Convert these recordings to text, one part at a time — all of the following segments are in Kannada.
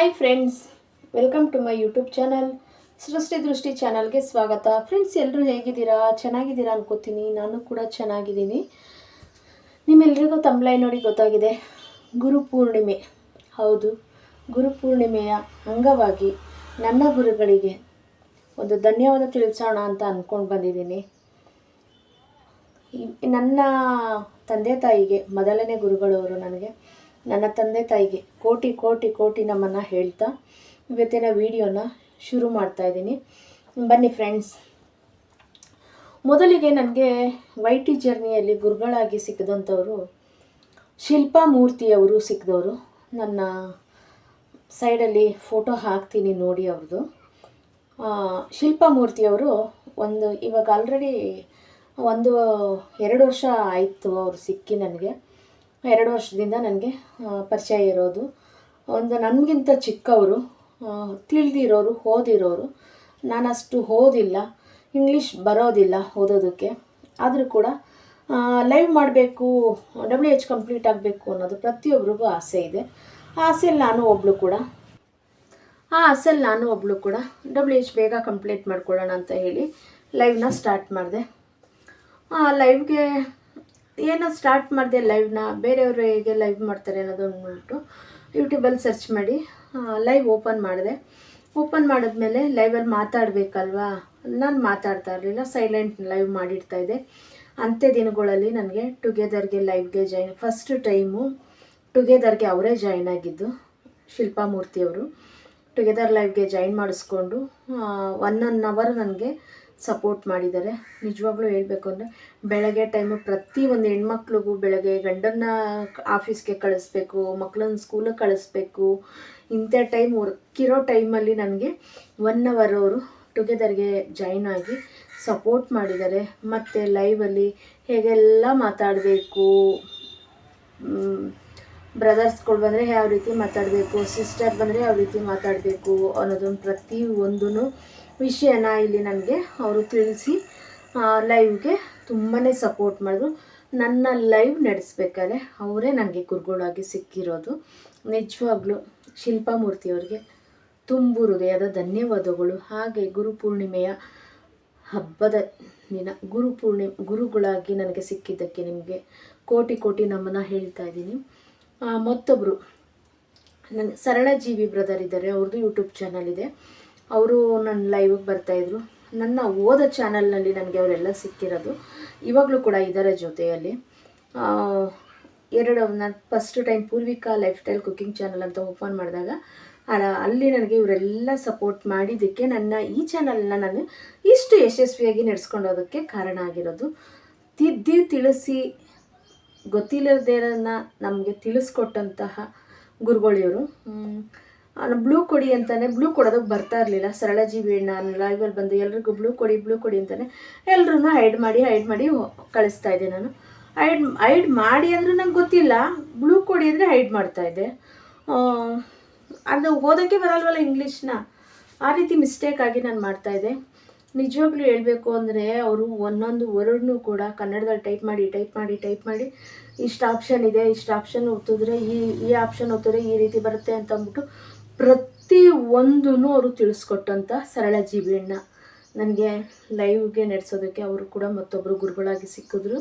Hi friends welcome to my YouTube channel Srishti Drishti ಚಾನಲ್ಗೆ ಸ್ವಾಗತ. ಫ್ರೆಂಡ್ಸ್ ಎಲ್ಲರೂ ಹೇಗಿದ್ದೀರಾ? ಚೆನ್ನಾಗಿದ್ದೀರಾ ಅನ್ಕೋತೀನಿ. ನಾನು ಕೂಡ ಚೆನ್ನಾಗಿದ್ದೀನಿ. ನಿಮ್ಮೆಲ್ಲರಿಗೂ ತಮ್ಲೈ ನೋಡಿ ಗೊತ್ತಾಗಿದೆ. ಗುರುಪೂರ್ಣಿಮೆ ಹೌದು ಗುರುಪೂರ್ಣಿಮೆಯ ಅಂಗವಾಗಿ ನನ್ನ ಗುರುಗಳಿಗೆ ಒಂದು ಧನ್ಯವಾದ ತಿಳಿಸೋಣ ಅಂತ ಅಂದ್ಕೊಂಡು ಬಂದಿದ್ದೀನಿ. ನನ್ನ ತಂದೆ ತಾಯಿಗೆ ಮೊದಲನೇ ಗುರುಗಳವರು ನನಗೆ. ನನ್ನ ತಂದೆ ತಾಯಿಗೆ ಕೋಟಿ ಕೋಟಿ ಕೋಟಿ ನಮ್ಮನ್ನು ಹೇಳ್ತಾ ಇವತ್ತಿನ ವಿಡಿಯೋನ ಶುರು ಮಾಡ್ತಾ ಇದ್ದೀನಿ. ಬನ್ನಿ ಫ್ರೆಂಡ್ಸ್ ಮೊದಲಿಗೆ ನನಗೆ ವೈ ಟಿ ಜರ್ನಿಯಲ್ಲಿ ಗುರುಗಳಾಗಿ ಸಿಕ್ಕಿದಂಥವರು ಶಿಲ್ಪಾ ಮೂರ್ತಿಯವರು ಸಿಕ್ಕಿದವರು ನನ್ನ ಸೈಡಲ್ಲಿ ಫೋಟೋ ಹಾಕ್ತೀನಿ ನೋಡಿ ಅವ್ರದ್ದು ಶಿಲ್ಪಾ ಮೂರ್ತಿಯವರು ಒಂದು ಇವಾಗ ಆಲ್ರೆಡಿ ಒಂದು ಎರಡು ವರ್ಷ ಆಯಿತು ಅವರು ಸಿಕ್ಕಿ ನನಗೆ. ಎರಡು ವರ್ಷದಿಂದ ನನಗೆ ಪರಿಚಯ ಇರೋದು. ಒಂದು ನನಗಿಂತ ಚಿಕ್ಕವರು ತಿಳಿದಿರೋರು, ಓದಿರೋರು, ನಾನಷ್ಟು ಓದಿಲ್ಲ, ಇಂಗ್ಲೀಷ್ ಬರೋದಿಲ್ಲ ಓದೋದಕ್ಕೆ. ಆದರೂ ಕೂಡ ಲೈವ್ ಮಾಡಬೇಕು ಡಬ್ಲ್ಯೂ ಎಚ್ ಕಂಪ್ಲೀಟ್ ಆಗಬೇಕು ಅನ್ನೋದು ಪ್ರತಿಯೊಬ್ಬರಿಗೂ ಆಸೆ ಇದೆ. ಆ ಆಸೆಯಲ್ಲಿ ನಾನು ಒಬ್ಬಳು ಕೂಡ. ಆ ಆಸೆಯಲ್ಲಿ ನಾನು ಒಬ್ಬಳು ಕೂಡ ಡಬ್ಲ್ಯೂ ಎಚ್ ಬೇಗ ಕಂಪ್ಲೀಟ್ ಮಾಡ್ಕೊಳ್ಳೋಣ ಅಂತ ಹೇಳಿ ಲೈವ್ನ ಸ್ಟಾರ್ಟ್ ಮಾಡಿದೆ. ಆ ಲೈವ್ಗೆ ಏನೋ ಸ್ಟಾರ್ಟ್ ಮಾಡಿದೆ ಲೈವ್ನ ಬೇರೆಯವರು ಹೇಗೆ ಲೈವ್ ಮಾಡ್ತಾರೆ ಅನ್ನೋದು ಅಂದ್ಬಿಟ್ಟು ಯೂಟ್ಯೂಬಲ್ಲಿ ಸರ್ಚ್ ಮಾಡಿ ಲೈವ್ ಓಪನ್ ಮಾಡಿದೆ. ಓಪನ್ ಮಾಡಿದ್ಮೇಲೆ ಲೈವಲ್ಲಿ ಮಾತಾಡಬೇಕಲ್ವಾ? ನಾನು ಮಾತಾಡ್ತಾ ಇರಲಿಲ್ಲ ಸೈಲೆಂಟ್ ಲೈವ್ ಮಾಡಿಡ್ತಾ ಇದ್ದೆ. ಅಂತ್ಯ ದಿನಗಳಲ್ಲಿ ನನಗೆ ಟುಗೆದರ್ಗೆ ಲೈವ್ಗೆ ಜಾಯ್ನ್ ಫಸ್ಟ್ ಟೈಮು ಟುಗೆದರ್ಗೆ ಅವರೇ ಜಾಯ್ನ್ ಆಗಿದ್ದು ಶಿಲ್ಪಾ ಮೂರ್ತಿಯವರು ಟುಗೆದರ್ ಲೈವ್ಗೆ ಜಾಯಿನ್ ಮಾಡಿಸ್ಕೊಂಡು ಒನ್ ಒನ್ ಅವರ್ ನನಗೆ ಸಪೋರ್ಟ್ ಮಾಡಿದ್ದಾರೆ. ನಿಜವಾಗ್ಲೂ ಹೇಳಬೇಕು ಅಂದರೆ ಬೆಳಗ್ಗೆ ಟೈಮು ಪ್ರತಿ ಒಂದು ಹೆಣ್ಮಕ್ಳಿಗೂ ಬೆಳಗ್ಗೆ ಗಂಡನ್ನ ಆಫೀಸ್ಗೆ ಕಳಿಸ್ಬೇಕು ಮಕ್ಕಳನ್ನ ಸ್ಕೂಲಿಗೆ ಕಳಿಸ್ಬೇಕು. ಇಂಥ ಟೈಮ್ ವರ್ಕ್ ಇರೋ ಟೈಮಲ್ಲಿ ನನಗೆ ಒನ್ ಅವರ್ ಅವರು ಟುಗೆದರ್ಗೆ ಜಾಯ್ನ್ ಆಗಿ ಸಪೋರ್ಟ್ ಮಾಡಿದ್ದಾರೆ. ಮತ್ತು ಲೈವಲ್ಲಿ ಹೇಗೆಲ್ಲ ಮಾತಾಡಬೇಕು ಬ್ರದರ್ಸ್ಗಳು ಬಂದರೆ ಯಾವ ರೀತಿ ಮಾತಾಡಬೇಕು ಸಿಸ್ಟರ್ ಬಂದರೆ ಯಾವ ರೀತಿ ಮಾತಾಡಬೇಕು ಅನ್ನೋದನ್ನು ಪ್ರತಿ ಒಂದೂ ವಿಷಯನ ಇಲ್ಲಿ ನನಗೆ ಅವರು ತಿಳಿಸಿ ಲೈವ್ಗೆ ತುಂಬಾ ಸಪೋರ್ಟ್ ಮಾಡಿದ್ರು. ನನ್ನ ಲೈವ್ ನಡೆಸ್ಬೇಕಾದ್ರೆ ಅವರೇ ನನಗೆ ಗುರುಗಳಾಗಿ ಸಿಕ್ಕಿರೋದು. ನಿಜವಾಗ್ಲೂ ಶಿಲ್ಪಾಮೂರ್ತಿಯವ್ರಿಗೆ ತುಂಬು ಹೃದಯದ ಧನ್ಯವಾದಗಳು. ಹಾಗೆ ಗುರುಪೂರ್ಣಿಮೆಯ ಹಬ್ಬದ ದಿನ ಗುರು ಪೂರ್ಣಿಮೆ ಗುರುಗಳಾಗಿ ನನಗೆ ಸಿಕ್ಕಿದ್ದಕ್ಕೆ ನಿಮಗೆ ಕೋಟಿ ಕೋಟಿ ನಮ್ಮನ್ನು ಹೇಳ್ತಾ ಇದ್ದೀನಿ. ಮತ್ತೊಬ್ಬರು ನನ್ನ ಸರಳ ಜೀವಿ ಬ್ರದರ್ ಇದ್ದಾರೆ ಅವ್ರದ್ದು ಯೂಟ್ಯೂಬ್ ಚಾನಲ್ ಇದೆ. ಅವರು ನನ್ನ ಲೈವಿಗೆ ಬರ್ತಾಯಿದ್ರು ನನ್ನ ಓದ ಚಾನಲ್ನಲ್ಲಿ ನನಗೆ ಅವರೆಲ್ಲ ಸಿಕ್ಕಿರೋದು. ಇವಾಗಲೂ ಕೂಡ ಇದ್ದಾರೆ ಜೊತೆಯಲ್ಲಿ. ಎರಡು ನಾನು first time Purvika lifestyle cooking channel ಅಂತ ಓಪನ್ ಮಾಡಿದಾಗ ಅಲ್ಲ- ಅಲ್ಲಿ ನನಗೆ ಇವರೆಲ್ಲ ಸಪೋರ್ಟ್ ಮಾಡಿದ್ದಕ್ಕೆ ನನ್ನ ಈ ಚಾನಲ್ನ ನಾನು ಇಷ್ಟು ಯಶಸ್ವಿಯಾಗಿ ನಡೆಸ್ಕೊಂಡೋದಕ್ಕೆ ಕಾರಣ ಆಗಿರೋದು. ತಿದ್ದಿ ತಿಳಿಸಿ ಗೊತ್ತಿಲ್ಲದೇನ ನಮಗೆ ತಿಳಿಸ್ಕೊಟ್ಟಂತಹ ಗುರುಗಳಿವರು ಬ್ಲೂ ಕೊಡಿ ಅಂತಾನೆ ಬ್ಲೂ ಕೊಡೋದಕ್ಕೆ ಬರ್ತಾ ಇರಲಿಲ್ಲ. ಸರಳ ಜೀವಿ ನಾನು ಲೈವಲ್ಲಿ ಬಂದು ಎಲ್ರಿಗೂ ಬ್ಲೂ ಕೊಡಿ ಬ್ಲೂ ಕೊಡಿ ಅಂತಾನೆ ಎಲ್ಲರೂ ಹೈಡ್ ಮಾಡಿ ಹೈಡ್ ಮಾಡಿ ಕಳಿಸ್ತಾ ಇದ್ದೆ ನಾನು. ಹೈಡ್ ಹೈಡ್ ಮಾಡಿ ಅಂದರೂ ನಂಗೆ ಗೊತ್ತಿಲ್ಲ. ಬ್ಲೂ ಕೊಡಿ ಅಂದರೆ ಹೈಡ್ ಮಾಡ್ತಾ ಇದ್ದೆ. ಅದು ಓದೋಕ್ಕೆ ಬರಲ್ವಲ್ಲ ಇಂಗ್ಲೀಷ್ನ ಆ ರೀತಿ ಮಿಸ್ಟೇಕ್ ಆಗಿ ನಾನು ಮಾಡ್ತಾಯಿದ್ದೆ ನಿಜವಾಗ್ಲೂ ಹೇಳಬೇಕು ಅಂದರೆ ಅವರು ಒಂದೊಂದು ವರ್ಡ್ನು ಕೂಡ ಕನ್ನಡದಲ್ಲಿ ಟೈಪ್ ಮಾಡಿ ಟೈಪ್ ಮಾಡಿ ಟೈಪ್ ಮಾಡಿ ಇಷ್ಟು ಆಪ್ಷನ್ ಇದೆ, ಇಷ್ಟು ಆಪ್ಷನ್ ಒತ್ತಿದ್ರೆ ಈ ಈ ಆಪ್ಷನ್ ಒತ್ತಿದ್ರೆ ಈ ರೀತಿ ಬರುತ್ತೆ ಅಂತ ಅಂದ್ಬಿಟ್ಟು ಪ್ರತಿ ಒಂದೂ ಅವರು ತಿಳಿಸ್ಕೊಟ್ಟಂಥ ಸರಳ ಜೀವಿಯಣ್ಣ. ನನಗೆ ಲೈವ್ಗೆ ನಡೆಸೋದಕ್ಕೆ ಅವರು ಕೂಡ ಮತ್ತೊಬ್ಬರು ಗುರುಗಳಾಗಿ ಸಿಕ್ಕಿದ್ರು.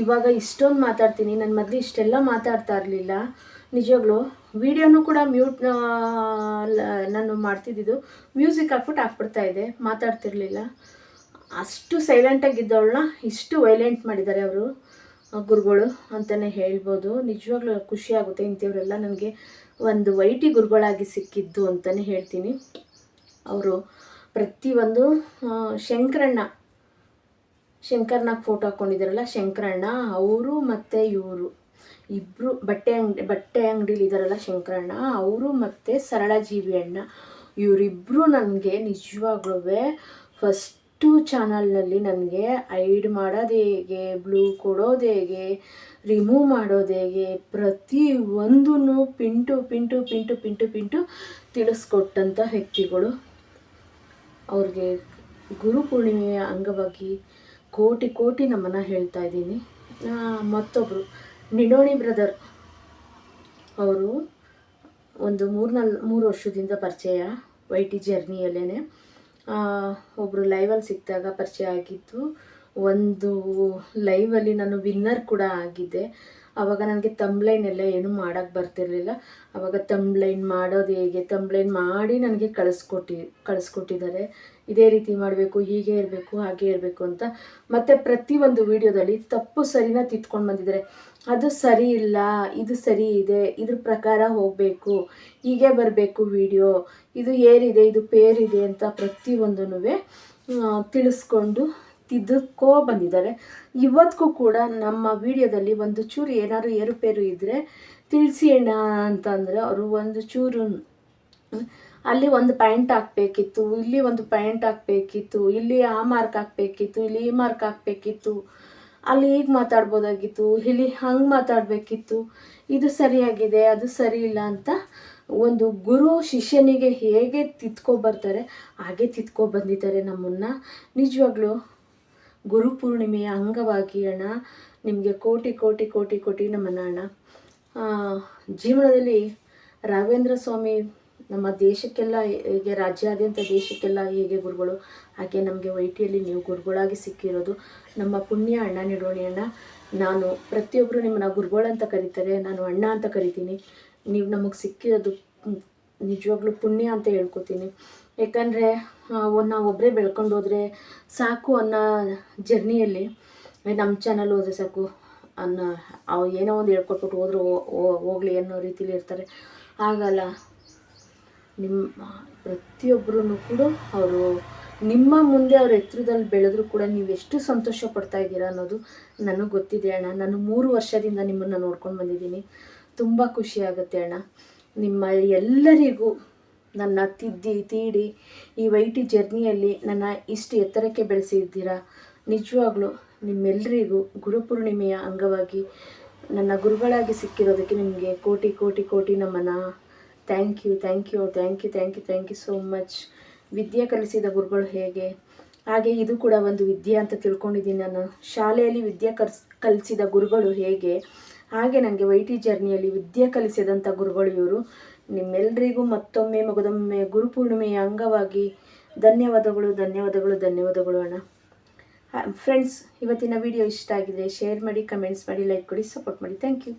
ಇವಾಗ ಇಷ್ಟೊಂದು ಮಾತಾಡ್ತೀನಿ. ನಾನು ಮೊದಲು ಇಷ್ಟೆಲ್ಲ ಮಾತಾಡ್ತಾ ಇರಲಿಲ್ಲ. ನಿಜವಾಗ್ಲೂ ವಿಡಿಯೋನೂ ಕೂಡ ಮ್ಯೂಟ್ ನಾನು ಮಾಡ್ತಿದ್ದಿದ್ದು ಮ್ಯೂಸಿಕ್ ಹಾಕ್ಬಿಟ್ಟು ಹಾಕ್ಬಿಡ್ತಾ ಇದೆ. ಮಾತಾಡ್ತಿರ್ಲಿಲ್ಲ. ಅಷ್ಟು ಸೈಲೆಂಟಾಗಿದ್ದವಳನ್ನ ಇಷ್ಟು ವೈಲೆಂಟ್ ಮಾಡಿದ್ದಾರೆ ಅವರು ಗುರುಗಳು ಅಂತಲೇ ಹೇಳ್ಬೋದು. ನಿಜವಾಗ್ಲೂ ಖುಷಿ ಆಗುತ್ತೆ ಇಂಥವರೆಲ್ಲ. ನನಗೆ ಒಂದು ವೈಟಿ ಗುರುಗಳಾಗಿ ಸಿಕ್ಕಿದ್ದು ಅಂತಲೇ ಹೇಳ್ತೀನಿ. ಅವರು ಪ್ರತಿಯೊಂದು ಶಂಕರಣ್ಣ ಶಂಕರಣ್ಣ ಶಂಕರ್ನಾಗ ಫೋಟೋ ಹಾಕ್ಕೊಂಡಿದ್ದಾರಲ್ಲ ಶಂಕರಣ್ಣ, ಅವರು ಮತ್ತು ಇವರು. ಇಬ್ಬರು ಬಟ್ಟೆ ಅಂಗಡಿ, ಬಟ್ಟೆ ಅಂಗಡೀಲಿ ಇದ್ದಾರಲ್ಲ ಶಂಕರಣ್ಣ, ಅವರು ಮತ್ತು ಸರಳ ಜೀವಿ ಅಣ್ಣ. ಇವರಿಬ್ಬರು ನನಗೆ ನಿಜವಾಗ್ಲೂ ಫಸ್ಟು ಚಾನಲ್ನಲ್ಲಿ ನನಗೆ ಐಡ್ ಮಾಡೋದು ಹೇಗೆ, ಬ್ಲೂ ಕೊಡೋದು ಹೇಗೆ, ರಿಮೂವ್ ಮಾಡೋದು ಹೇಗೆ, ಪ್ರತಿ ಒಂದೂ ಪಿಂಟು ಪಿಂಟು ಪಿಂಟು ಪಿಂಟು ಪಿಂಟು ತಿಳಿಸ್ಕೊಟ್ಟಂಥ ವ್ಯಕ್ತಿಗಳು. ಅವ್ರಿಗೆ ಗುರು ಪೂರ್ಣಿಮೆಯ ಅಂಗವಾಗಿ ಕೋಟಿ ಕೋಟಿ ನಮ್ಮನ್ನು ಹೇಳ್ತಾ ಇದ್ದೀನಿ. ಮತ್ತೊಬ್ಬರು ನಿಡೋಣಿ ಬ್ರದರ್ ಅವರು ಒಂದು ಮೂರು ನಾಲ್ ಮೂರು ವರ್ಷದಿಂದ ಪರಿಚಯ ವೈ ಟಿ ಜರ್ನಿಯಲ್ಲೇ ಒಬ್ಬರು ಲೈವಲ್ಲಿ ಸಿಕ್ಕಿದಾಗ ಪರಿಚಯ ಆಗಿದ್ದು ಒಂದು ಲೈವಲ್ಲಿ ನಾನು ವಿನ್ನರ್ ಕೂಡ ಆಗಿದ್ದೆ. ಆವಾಗ ನನಗೆ ತಂಬ್ಲೈನ್ ಎಲ್ಲ ಏನು ಮಾಡೋಕ್ಕೆ ಬರ್ತಿರಲಿಲ್ಲ. ಆವಾಗ ತಂಬ್ಲೈನ್ ಮಾಡೋದು ಹೇಗೆ? ತಂಬ್ಲೈನ್ ಮಾಡಿ ನನಗೆ ಕಳಿಸ್ಕೊಟ್ಟಿ, ಕಳಿಸ್ಕೊಟ್ಟಿದ್ದಾರೆ. ಇದೇ ರೀತಿ ಮಾಡಬೇಕು, ಹೀಗೆ ಇರಬೇಕು, ಹಾಗೆ ಇರಬೇಕು ಅಂತ. ಮತ್ತು ಪ್ರತಿಯೊಂದು ವಿಡಿಯೋದಲ್ಲಿ ತಪ್ಪು ಸರಿನ ತಿತ್ಕೊಂಡು ಬಂದಿದ್ದಾರೆ. ಅದು ಸರಿ ಇಲ್ಲ, ಇದು ಸರಿ ಇದೆ, ಇದ್ರ ಪ್ರಕಾರ ಹೋಗಬೇಕು, ಹೀಗೆ ಬರಬೇಕು ವಿಡಿಯೋ, ಇದು ಏರಿದೆ, ಇದು ಪೇರಿದೆ ಅಂತ ಪ್ರತಿಯೊಂದೂ ತಿಳಿಸ್ಕೊಂಡು ತಿದ್ದಕ್ಕೋ ಬಂದಿದ್ದಾರೆ. ಇವತ್ತಿಗೂ ಕೂಡ ನಮ್ಮ ವಿಡಿಯೋದಲ್ಲಿ ಒಂದು ಚೂರು ಏನಾದ್ರು ಏರುಪೇರು ಇದ್ದರೆ ತಿಳಿಸಿ ಅಣ್ಣ ಅಂತಂದರೆ ಅವರು ಒಂದು ಚೂರು, ಅಲ್ಲಿ ಒಂದು ಪಾಯಿಂಟ್ ಹಾಕ್ಬೇಕಿತ್ತು, ಇಲ್ಲಿ ಒಂದು ಪಾಯಿಂಟ್ ಹಾಕ್ಬೇಕಿತ್ತು, ಇಲ್ಲಿ ಆ ಮಾರ್ಕ್ ಹಾಕ್ಬೇಕಿತ್ತು, ಇಲ್ಲಿ ಈ ಮಾರ್ಕ್ ಹಾಕ್ಬೇಕಿತ್ತು, ಅಲ್ಲಿ ಹೀಗೆ ಮಾತಾಡ್ಬೋದಾಗಿತ್ತು, ಇಲ್ಲಿ ಹಂಗೆ ಮಾತಾಡಬೇಕಿತ್ತು, ಇದು ಸರಿಯಾಗಿದೆ, ಅದು ಸರಿ ಇಲ್ಲ ಅಂತ ಒಂದು ಗುರು ಶಿಷ್ಯನಿಗೆ ಹೇಗೆ ತಿದ್ಕೊ ಬರ್ತಾರೆ, ಹಾಗೆ ತಿದ್ಕೊ ಬಂದಿದ್ದಾರೆ ನಮ್ಮನ್ನು. ನಿಜವಾಗ್ಲೂ ಗುರುಪೂರ್ಣಿಮೆಯ ಅಂಗವಾಗಿ ಅಣ್ಣ, ನಿಮಗೆ ಕೋಟಿ ಕೋಟಿ ಕೋಟಿ ಕೋಟಿ ನಮ್ಮನ್ನ ಅಣ್ಣ. ಜೀವನದಲ್ಲಿ ರಾಘವೇಂದ್ರ ಸ್ವಾಮಿ ನಮ್ಮ ದೇಶಕ್ಕೆಲ್ಲ ಹೇಗೆ, ರಾಜ್ಯಾದ್ಯಂತ ದೇಶಕ್ಕೆಲ್ಲ ಹೇಗೆ ಗುರುಗಳು, ಹಾಗೆ ನಮಗೆ ವೈಟಿಯಲ್ಲಿ ನೀವು ಗುರುಗಳಾಗಿ ಸಿಕ್ಕಿರೋದು ನಮ್ಮ ಪುಣ್ಯ ಅಣ್ಣ ನಿಡೋಣಿ ಅಣ್ಣ. ನಾನು ಪ್ರತಿಯೊಬ್ಬರು ನಿಮ್ಮನ್ನ ಗುರುಗಳಂತ ಕರೀತಾರೆ, ನಾನು ಅಣ್ಣ ಅಂತ ಕರಿತೀನಿ. ನೀವು ನಮಗೆ ಸಿಕ್ಕಿರೋದು ನಿಜವಾಗ್ಲೂ ಪುಣ್ಯ ಅಂತ ಹೇಳ್ಕೊತೀನಿ. ಯಾಕಂದರೆ ನಾವು ಒಬ್ಬರೇ ಬೆಳ್ಕೊಂಡು ಹೋದರೆ ಸಾಕು ಅನ್ನೋ ಜರ್ನಿಯಲ್ಲಿ ನಮ್ಮ ಚಾನಲ್ ಹೋದರೆ ಸಾಕು ಅನ್ನೋ, ಅವು ಏನೋ ಒಂದು ಹೇಳ್ಕೊಟ್ಬಿಟ್ಟು ಹೋದ್ರೆ ಹೋಗ್ಲಿ ಅನ್ನೋ ರೀತಿಲಿ ಇರ್ತಾರೆ. ಆಗಲ್ಲ. ನಿಮ್ಮ ಪ್ರತಿಯೊಬ್ಬರೂ ಕೂಡ ಅವರು, ನಿಮ್ಮ ಮುಂದೆ ಅವ್ರ ಎತ್ತರದಲ್ಲಿ ಬೆಳೆದ್ರು ಕೂಡ ನೀವು ಎಷ್ಟು ಸಂತೋಷ ಪಡ್ತಾ ಇದ್ದೀರಾ ಅನ್ನೋದು ನನಗೆ ಗೊತ್ತಿದೆ ಅಣ್ಣ. ನಾನು ಮೂರು ವರ್ಷದಿಂದ ನಿಮ್ಮನ್ನು ನೋಡ್ಕೊಂಡು ಬಂದಿದ್ದೀನಿ. ತುಂಬ ಖುಷಿ ಆಗುತ್ತೆ ಅಣ್ಣ. ನಿಮ್ಮ ಎಲ್ಲರಿಗೂ ನನ್ನ ತಿದ್ದಿ ತೀಡಿ ಈ ವೈಟಿ ಜರ್ನಿಯಲ್ಲಿ ನನ್ನ ಇಷ್ಟು ಎತ್ತರಕ್ಕೆ ಬೆಳೆಸಿದ್ದೀರಾ? ನಿಜವಾಗ್ಲೂ ನಿಮ್ಮೆಲ್ಲರಿಗೂ ಗುರುಪೂರ್ಣಿಮೆಯ ಅಂಗವಾಗಿ ನನ್ನ ಗುರುಗಳಾಗಿ ಸಿಕ್ಕಿರೋದಕ್ಕೆ ನಿಮಗೆ ಕೋಟಿ ಕೋಟಿ ಕೋಟಿ ನಮ್ಮನ thank you thank you thank you thank you thank you so much. ವಿದ್ಯೆ ಕಲಿಸಿದ ಗುರುಗಳು ಹೇಗೆ? ಹಾಗೆ ಇದು ಕೂಡ ಒಂದು ವಿದ್ಯೆ ಅಂತ ತಿಳ್ಕೊಂಡಿದ್ದೀನಿ ನಾನು. ಶಾಲೆಯಲ್ಲಿ ವಿದ್ಯೆ ಕಲ್ಸ್ ಕಲಿಸಿದ ಗುರುಗಳು ಹೇಗೆ? ಹಾಗೆ ನನಗೆ ವೈ ಟಿ ಜರ್ನಿಯಲ್ಲಿ ವಿದ್ಯೆ ಕಲಿಸಿದಂಥ ಗುರುಗಳು ಇವರು ನಿಮ್ಮೆಲ್ಲರಿಗೂ ಮತ್ತೊಮ್ಮೆ ಮಗದೊಮ್ಮೆ ಗುರುಪೂರ್ಣಿಮೆಯ ಅಂಗವಾಗಿ ಧನ್ಯವಾದಗಳು ಧನ್ಯವಾದಗಳು ಧನ್ಯವಾದಗಳು ಅಣ್ಣ. ಫ್ರೆಂಡ್ಸ್ ಇವತ್ತಿನ ವಿಡಿಯೋ ಇಷ್ಟ ಆಗಿದೆ ಶೇರ್ ಮಾಡಿ ಕಮೆಂಟ್ಸ್ ಮಾಡಿ ಲೈಕ್ ಕೊಡಿ ಸಪೋರ್ಟ್ ಮಾಡಿ. Thank you